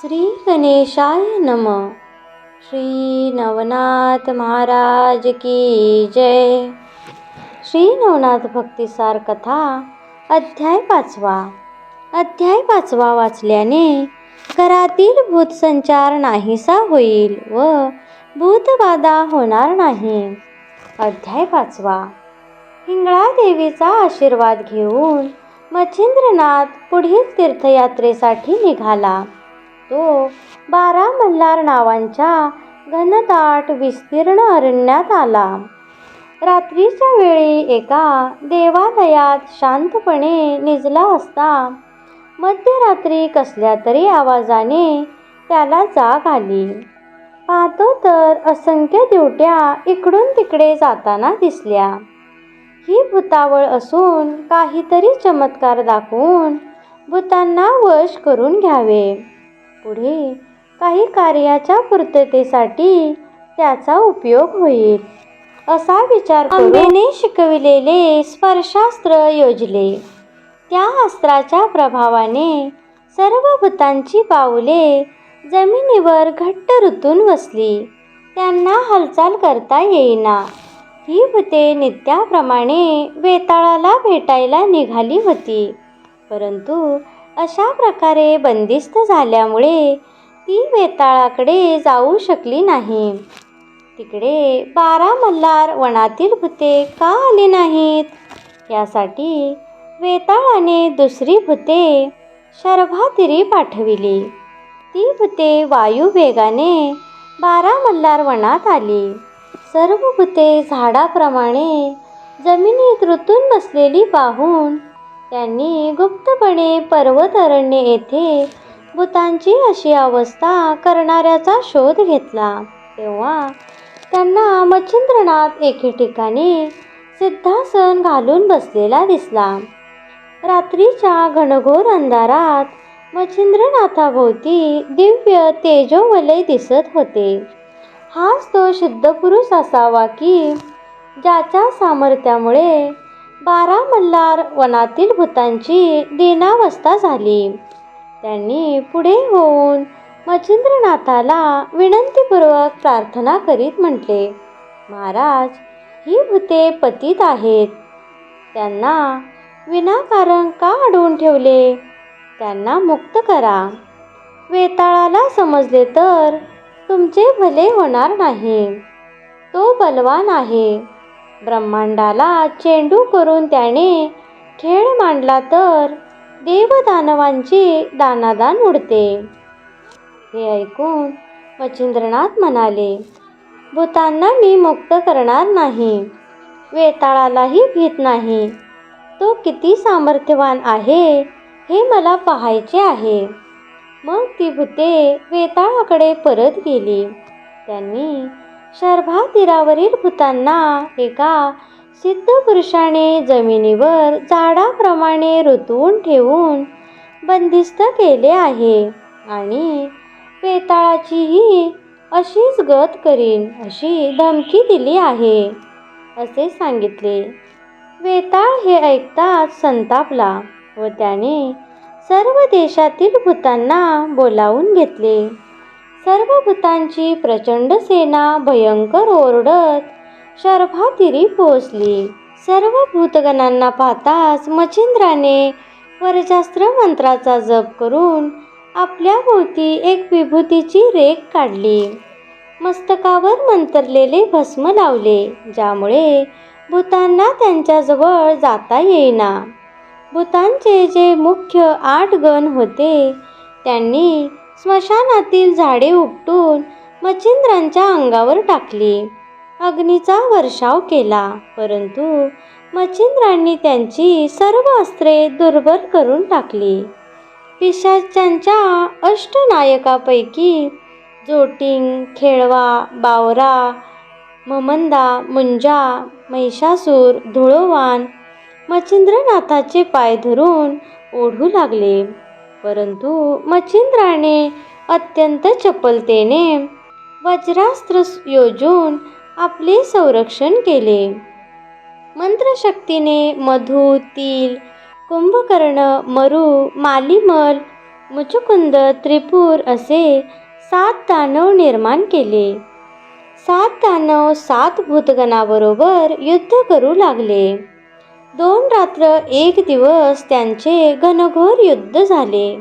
श्री गणेशाय नम. श्री नवनाथ महाराज की जय. श्री नवनाथ भक्तिसार कथा अध्याय पाचवा. अध्याय पाचवा वाचल्याने घरातील भूतसंचार नाहीसा होईल व भूतबाधा होणार नाही. अध्याय पाचवा. हिंगळा देवीचा आशीर्वाद घेऊन मच्छिंद्रनाथ पुढील तीर्थयात्रेसाठी निघाला. तो बारा मल्हार नावांच्या घनदाट विस्तीर्ण अरण्यात आला. रात्रीच्या वेळी एका देवालयात शांतपणे निजला असता मध्यरात्री कसल्या तरी आवाजाने त्याला जाग आली. पाहतो तर असंख्य दिवट्या इकडून तिकडे जाताना दिसल्या. ही भूतावळ असून काहीतरी चमत्कार दाखवून भूतांना वश करून घ्यावे. पुढे काही कार्याच्या पूर्ततेसाठी त्याचा उपयोग होईल. असा विचार अंबेने शिकविलेले स्पर्शास्त्र योजले. त्या अस्त्राच्या प्रभावाने सर्व भूतांची पावले जमिनीवर घट्ट ऋतून बसली. त्यांना हालचाल करता येईना. ही भूते नित्याप्रमाणे वेताळाला भेटायला निघाली होती. परंतु अशा प्रकारे बंदिस्त झाल्यामुळे ती वेताळाकडे जाऊ शकली नाही. तिकडे बारा मल्हार वनातील भूते का आली नाहीत? यासाठी वेताळाने दुसरी भूते शर्भातिरी पाठविली. ती भूते वायुवेगाने बारा मल्हार वनात आली. सर्व भूते झाडाप्रमाणे जमिनीत ऋतून बसलेली पाहून त्यांनी गुप्तपणे पर्वतारण्य येथे भूतांची अशी अवस्था करणाऱ्याचा शोध घेतला. तेव्हा त्यांना मच्छिंद्रनाथ एके ठिकाणी सिद्धासन घालून बसलेला दिसला. रात्रीच्या घनघोर अंधारात मच्छिंद्रनाथाभोवती दिव्य तेजोवलय दिसत होते. हाच तो सिद्ध पुरुष असावा की ज्याच्या सामर्थ्यामुळे बारा मल्हार वनातील भूतांची दीनावस्था झाली. त्यांनी पुढे होऊन मच्छिंद्रनाथाला विनंतीपूर्वक प्रार्थना करीत म्हटले महाराज ही भूते पतीत आहेत. त्यांना विनाकारण का अडवून ठेवले? त्यांना मुक्त करा. वेताळाला समजले तर तुमचे भले होणार नाही. तो बलवान आहे. ब्रह्मांडाला चेंडू करून त्याने खेळ मांडला तर देवदानवांची दानादान उडते. हे ऐकून मच्छिंद्रनाथ म्हणाले भूतांना मी मुक्त करणार नाही वेताळालाही भीत नाही. तो किती सामर्थ्यवान आहे हे मला पाहायचे आहे. मग ती भूते वेताळाकडे परत गेली. त्यांनी शर्भा तीरावरील भूतांना एका सिद्ध पुरुषाने जमिनीवर झाडाप्रमाणे ऋतून ठेवून बंदिस्त केले आहे आणि वेताळाचीही अशीच गत करीन अशी धमकी दिली आहे असे सांगितले. वेताळ हे ऐकताच संतापला व त्याने सर्व देशातील भूतांना बोलावून घेतले. सर्व भूतांची प्रचंड सेना भयंकर ओरडत शर्भातिरी पोहोचली. सर्व भूतगणांना पाहताच मच्छिंद्राने वरजास्त्र मंत्राचा जप करून आपल्या भोवती एक विभूतीची रेख काढली. मस्तकावर मंतरलेले भस्म लावले ज्यामुळे भूतांना त्यांच्याजवळ जाता येईना. भूतांचे जे मुख्य आठ गण होते त्यांनी स्मशानातील झाडे उपटून मच्छिंद्रांच्या अंगावर टाकली. अग्नीचा वर्षाव केला परंतु मच्छिंद्रांनी त्यांची सर्व अस्त्रे दुर्बल करून टाकली. पिशाच्यांच्या अष्टनायकापैकी जोटिंग खेळवा बावरा ममंदा मुंजा महिषासूर धुळोवान मच्छिंद्रनाथाचे पाय धरून ओढू लागले. परंतु मच्छिंद्राने अत्यंत चपलतेने वज्रास्त्र योजून आपले संरक्षण केले. मंत्रशक्तीने मधु तिल कुंभकर्ण मरू मालिमल मुचुकुंद त्रिपूर असे सात दानव निर्माण केले. सात दानव सात भूतगणाबरोबर युद्ध करू लागले. दोन रात्र एक दिवस त्यांचे घनघोर युद्ध झाले.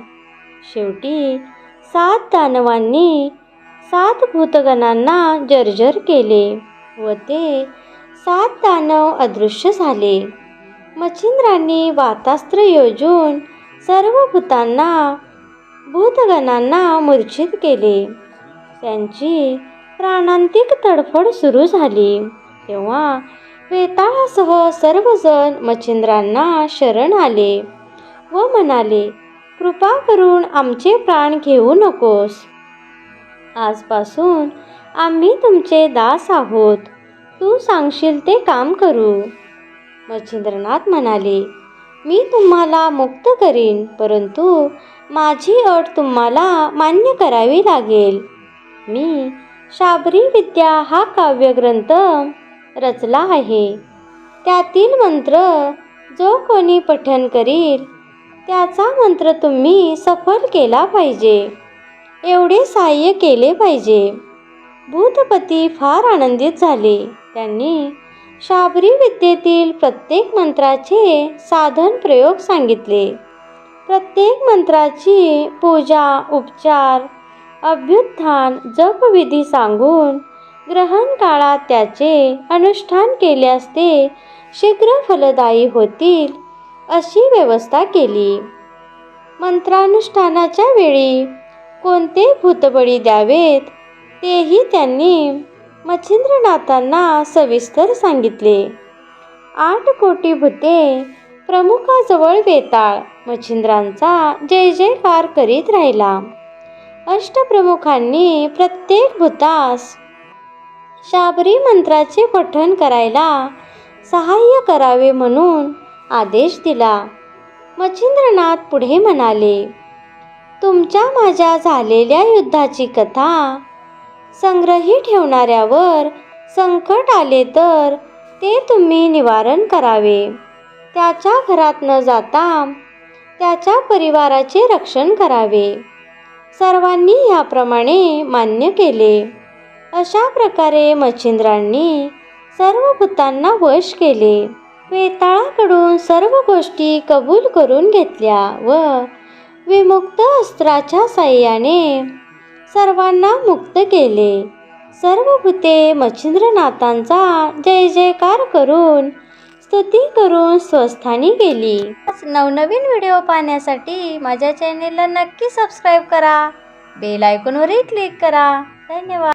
शेवटी सात दानवांनी सात भूतगणांना जर्जर केले व ते सात दानव अदृश्य झाले. मच्छिंद्रांनी वातास्त्र योजून सर्व भूतांना भूतगणांना मूर्छित केले. त्यांची प्राणांतिक तडफड सुरू झाली. तेव्हा वेताळासह सर्वजण मच्छिंद्रांना शरण आले व म्हणाले कृपा करून आमचे प्राण घेऊ नकोस. आजपासून आम्ही तुमचे दास आहोत. तू सांगशील ते काम करू. मच्छिंद्रनाथ म्हणाले मी तुम्हाला मुक्त करीन परंतु माझी अट तुम्हाला मान्य करावी लागेल. मी शाबरी विद्या हा काव्यग्रंथ रचला आहे. त्यातील मंत्र जो कोणी पठन करील त्याचा मंत्र तुम्ही सफल केला पाहिजे. एवढे सहाय्य केले पाहिजे. भूतपती फार आनंदित झाले. त्यांनी शाबरी विद्येतील प्रत्येक मंत्राचे साधन प्रयोग सांगितले. प्रत्येक मंत्राची पूजा उपचार अभ्युत्थान जपविधी सांगून ग्रहण काळात त्याचे अनुष्ठान केल्यास ते शीघ्र फलदायी होतील अशी व्यवस्था केली. मंत्रानुष्ठानाच्या वेळी कोणते भूतबळी द्यावेत तेही त्यांनी मच्छिंद्रनाथांना सविस्तर सांगितले. आठ कोटी भूते प्रमुखाजवळ वेताळ मच्छिंद्रांचा जय जयकार करीत राहिला. अष्टप्रमुखांनी प्रत्येक भूतास शाबरी मंत्राचे पठण करायला सहाय्य करावे म्हणून आदेश दिला. मच्छिंद्रनाथ पुढे म्हणाले तुमच्या माझ्या झालेल्या युद्धाची कथा संग्रही ठेवणाऱ्यावर संकट आले तर ते तुम्ही निवारण करावे. त्याच्या घरात न जाता त्याच्या परिवाराचे रक्षण करावे. सर्वांनी याप्रमाणे मान्य केले. अशा प्रकारे मच्छिंद्रांनी सर्व भूतांना वश केले. वेताळाकडून सर्व गोष्टी कबूल करून घेतल्या व विमुक्त अस्त्राच्या साह्याने सर्वांना मुक्त केले. सर्व भूते मच्छिंद्रनाथांचा जय जयकार करून स्तुती करून स्वस्थानी गेली. नवनवीन व्हिडिओ पाहण्यासाठी माझ्या चॅनेलला नक्की सबस्क्राईब करा. बेल आयकॉनवरही क्लिक करा. धन्यवाद.